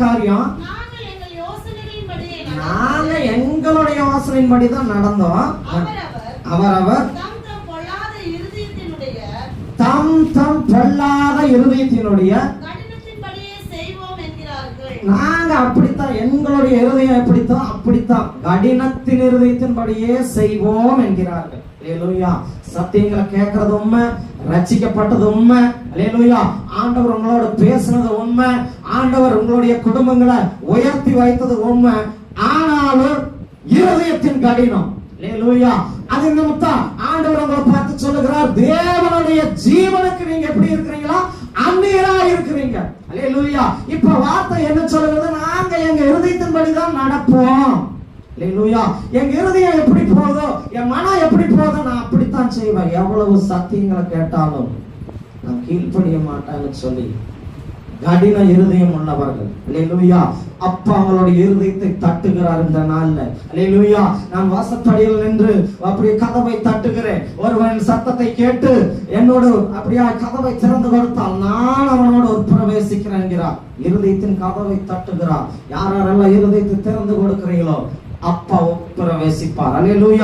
காரியம்? நாங்க எங்களுடைய யோசனையின்படி தான் நடந்தோம். அவரவர் தம் தம் பொல்லாத இருதயத்தினுடைய தம் தம் பொல்லாத இருதயத்தினுடைய கடினத்தின்படியே செய்வோம் என்கிறார்கள் நாங்க அப்படித்தான் எங்களுடைய இருதயம் எப்படித்தான்? அப்படித்தான். கடினத்தின் இருதயத்தின்படியே செய்வோம் என்கிறார்கள். அல்லேலூயா. சத்தியங்களை கேட்கறது உண்மை ரச்சிக்கப்பட்டது உண்மை அல்லேலூயா. ஆண்டவர் உங்களோட பேசுனது உண்மை ஆண்டவர் உங்களுடைய குடும்பங்களை உயர்த்தி வைத்தது உண்மை. ஆனாலும் இருதயத்தின் கடினம். அல்லேலூயா. அது நிமித்தம் ஆண்டவர் உங்களை பார்த்து சொல்லுகிறார் தேவனுடைய ஜீவனுக்கு நீங்க எப்படி இருக்கிறீங்களா அந்நியரா இருக்கிறீங்க. வார்த்தை என்ன சொல்லுகிறது நாங்க எங்க இருதயத்தின்படி தான் நடப்போம். அல்லேலூயா எங்க இருதயம் எப்படி போதோ என் மனம் எப்படி போகுதோ நான் அப்படித்தான் செய்வேன். எவ்வளவு சத்தியங்களை கேட்டாலும் நான் கீழ்ப்படிய மாட்டேன்னு சொல்லி கடின இருதயம் உள்ளவர்கள். அல்லேலூயா அப்பா அவங்களுடைய இருதயத்தை தட்டுகிறார் இந்த நாள்ல. அல்லேலூயா நான் வாசப்படியில் நின்று அப்படியே கதவை தட்டுகிறேன். ஒருவன் சத்தத்தை கேட்டு என்னோடு அப்படியா கதவை திறந்து கொடுத்தால் நான் அவனோடு பிரவேசி செய்கிறார் இருதயத்தின் கதவை தட்டுகிறார். யாரெல்லாம் இருதயத்தை திறந்து கொடுக்கிறீங்களோ அப்பா பிரவேசிப்பார் அல்லேலூயா.